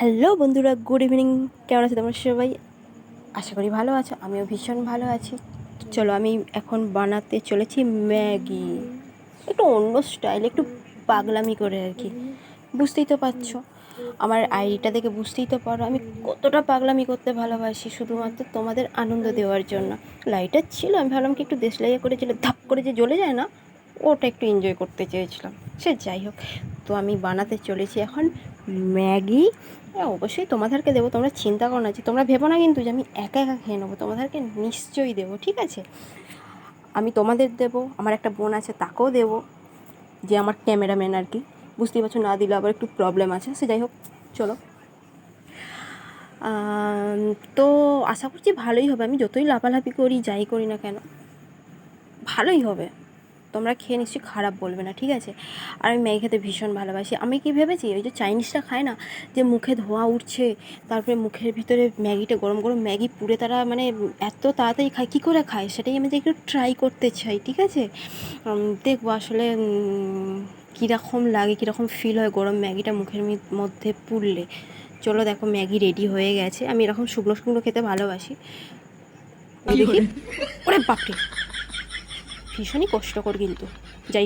Hello বন্ধুরা, good evening. কেমন আছো তোমরা সবাই? আশা করি ভালো আছো, আমিও ভীষণ ভালো আছি। চলো আমি এখন বানাতে চলেছি ম্যাগি। একটু অন্য স্টাইল, একটু পাগলামি করে আর কি। বুঝতেই তো পারছ, আমার আইডিটা দেখে বুঝতেই তো পারো। আমি কতটা পাগলামি করতে ভালোবাসি, শুধুমাত্র তোমাদের আনন্দ দেওয়ার জন্য। লাইটার ছিল, আমি ভাবলাম কি একটু দেশলাইয়া করে ছিল ধাপ করে যে জ্বলে যায় না, ওটা একটু এনজয় করতে চেয়েছিলাম। সে যাই হোক, তো আমি বানাতে চলেছি এখন ম্যাগি? হ্যাঁ অবশ্যই তোমাদেরকে দেবো, তোমরা চিন্তা করো না, যে তোমরা ভেবো না কিন্তু যে আমি একা একা খেয়ে নেব, তোমাদেরকে নিশ্চয়ই দেবো, ঠিক আছে? আমি তোমাদের দেবো, আমার একটা বোন আছে, তাকেও দেবো, যে আমার ক্যামেরাম্যান আর কি। বুঝতেই পারছ, না দিলে আবার একটু প্রবলেম আছে, সে যাই হোক, চলো। তো আশা করছি ভালোই হবে, আমি যতই লাফালাফি করি, যাই করি না কেন, ভালোই হবে। তোমরা খেয়ে নিশ্চয়ই খারাপ বলবে না ঠিক আছে? আর আমি ম্যাগি খেতে ভীষণ ভালোবাসি। আমি কি ভেবেছি ওই যে চাইনিজটা খায় না যে মুখে ধোঁয়া উঠছে তারপরে মুখের ভিতরে ম্যাগিটা গরম গরম ম্যাগি পুড়ে তারা মানে এত তাড়াতাড়ি খায় কী করে খায়? সেটাই আমি যে একটু ট্রাই করতে চাই ঠিক আছে? দেখব আসলে কীরকম লাগে কীরকম ফিল হয় গরম ম্যাগিটা মুখের মধ্যে পুড়লে। চলো দেখো ম্যাগি রেডি হয়ে গেছে। আমি এরকম শুকনো শুকনো খেতে ভালোবাসি। দেখি। ওরে বাপরে! ভীষণই কষ্টকর কিন্তু। যাই